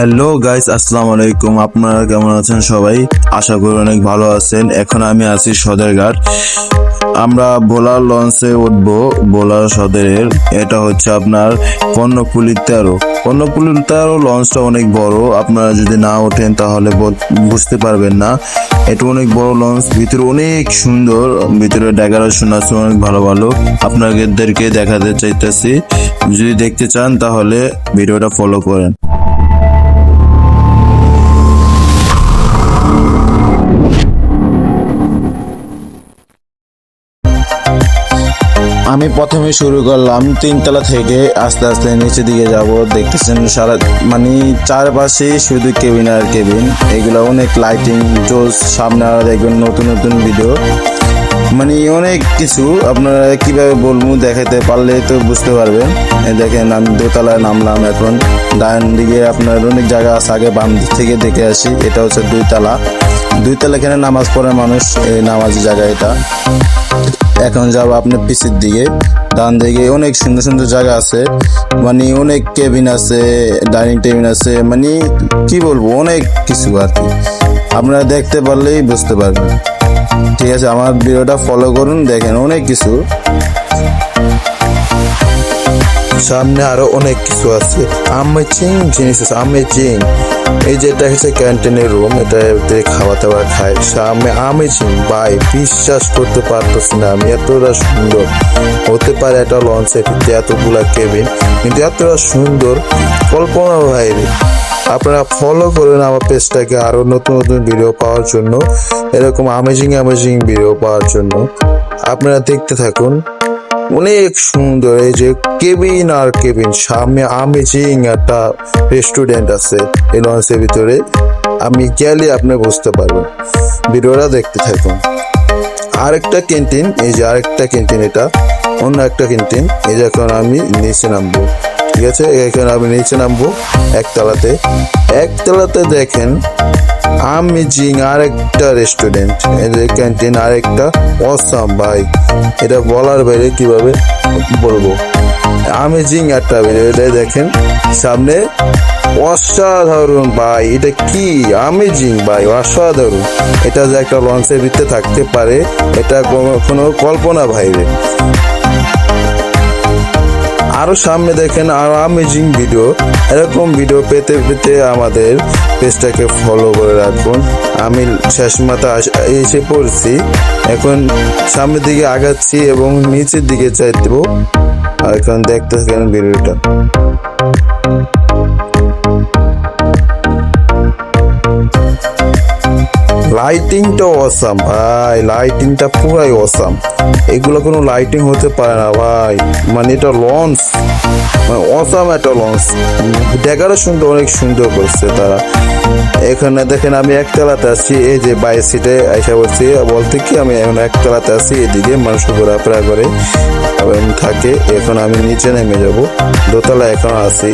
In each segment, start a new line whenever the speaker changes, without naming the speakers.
Hello guys আসসালামু আলাইকুম। আপনারা কেমন আছেন সবাই? আশা করি অনেক ভালো আছেন। এখন আমি আছি সদরঘাট আমরা বোলার লঞ্চে উঠবো, বোলার সদরের এটা হচ্ছে আপনার কর্ণপুলি তেরো। কর্ণপুলি তেরো লঞ্চটা অনেক বড়। আপনারা যদি না ওঠেন তাহলে বুঝতে পারবেন না। এটা অনেক বড় লঞ্চ। ভিতরে অনেক সুন্দর। ভিতরে ডেকোরেশন আছে, অনেক ভালো ভালো। আপনাদেরকে দেখাতে চাইতেছি। যদি দেখতে চান তাহলে ভিডিওটা ফলো করেন। আমি প্রথমে শুরু করলাম, তিনতলা থেকে আস্তে আস্তে নিচে দিকে যাব। দেখতেছেন সারা মানে চারপাশে শুধু কেবিন আর কেবিন। এগুলো অনেক লাইটিং জোস, সামনে আরও দেখবেন নতুন নতুন ভিডিও মানে অনেক কিছু আপনারা কীভাবে বলব দেখাতে পারলে তো বুঝতে পারবেন। দেখেন আমি দোতলায় নামলাম এখন। ডান দিকে আপনার অনেক জায়গা আছে, আগে বাম দিক থেকে দেখে আসি। এটা হচ্ছে দুইতলা দুইতলা এখানে নামাজ পড়ে মানুষ, এই নামাজি জায়গা এটা। এখন যাব আপনার পিসির দিকে। ডান দিকে অনেক সুন্দর সুন্দর জায়গা আছে। মানে অনেক কেবিন আছে, ডাইনিং টেবিন আছে মানে কি বলব, অনেক কিছু আর কি। আপনারা দেখতে পারলেই বুঝতে পারবেন। ঠিক আছে, আমার ভিডিওটা ফলো করুন, দেখেন অনেক কিছু। সামনে আরও অনেক কিছু আছে। আমেজিং জিনিস আছে আমেজিং এই যে এটা হচ্ছে ক্যান্টিনের রুম, এটা ভিতরে খাওয়া দাওয়া খায় সামনে আমেজিং বাই বিশ্বাস করতে পারতেছি না, আমি এতটা সুন্দর। হতে পারে একটা লঞ্চের ভিতরে এতগুলা কেবিন, কিন্তু এতটা সুন্দর। কল্পনা বাইরে আপনারা ফলো করুন আমার পেজটাকে আরও নতুন নতুন ভিডিও পাওয়ার জন্য। এরকম আমেজিং আমেজিং ভিডিও পাওয়ার জন্য। আপনারা দেখতে থাকুন। অনেক সুন্দর এই যে কেবিন আর কেবিন। সামনে আমেজিং একটা রেস্টুরেন্ট আছে এই লঞ্চের ভিতরে। আমি গেলে আপনি বুঝতে পারবেন। ভিডিওটা দেখতে থাকুন। আরেকটা ক্যান্টিন এই যে আরেকটা ক্যান্টিন এটা। অন্য একটা ক্যান্টিন এই যে এখন আমি নিচে নামবো। ঠিক আছে? এখানে আমি নিচে নামবো। একতলাতে। একতলাতে দেখেন আমেজিং আরেকটা রেস্টুরেন্ট যে ক্যান্টিন আরেকটা অসাম ভাই। এটা বলার বাইরে কীভাবে বলব? আমেজিং একটা এটা দেখেন, সামনে অসাধারণ ভাই। এটা কি? আমেজিং ভাই, অসাধারণ। এটা যে একটা লঞ্চের ভিতরে থাকতে পারে, এটা কোনো- কোনো কল্পনা বাইরে আরও সামনে দেখেন আরও আমেজিং ভিডিও এরকম ভিডিও পেতে পেতে আমাদের পেজটাকে ফলো করে রাখুন। আমি শেষ মাথা এসে পড়ছি। এখন সামনের দিকে আগাচ্ছি এবং নিচের দিকে চাই দেবো আর এখন দেখতে থাকেন ভিডিওটা লাইটিংটা অসাম ভাই লাইটিংটা পুরাই অসাম এগুলো কোনো লাইটিং হতে পারে না, ভাই। মানে এটা লঞ্চ মানে অসাম একটা লঞ্চ ডেকোরেশনটা অনেক সুন্দর করছে তারা। এখানে দেখেন আমি একতলাতে আছি, এই যে বাইরে সিটে আইসা বলছি বলতে কি, আমি এখন একতলাতে আছি, এদিকে মানুষ ঘোরাফেরা করে এবং থাকে। এখন আমি নিচে নেমে যাব। দোতলা এখন আছি।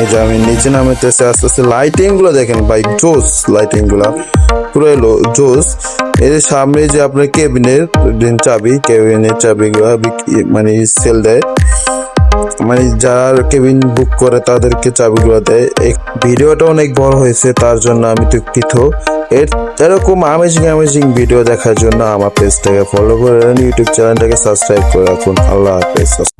এই যে আমি নিচে নামেতেছে, আস্তে আস্তে লাইটিংগুলো দেখেন ভাই, জোস লাইটিংগুলা। পুরো এলো, জোস। এর সামনে যে আপনার কেবিনের চাবি কেবিনের চাবি গুলা মানে সেল দেয়। মানে যার কেবিন বুক করে তাদেরকে চাবিগুলো দেয়। ভিডিওটা অনেক বড় হয়েছে, তার জন্য আমি দুঃখিত। এর, এরকম আমেজিং আমেজিং ভিডিও দেখার জন্য আমার পেজটাকে ফলো করে ইউটিউব চ্যানেলটাকে সাবস্ক্রাইব করে রাখুন। আল্লাহ হাফেজ।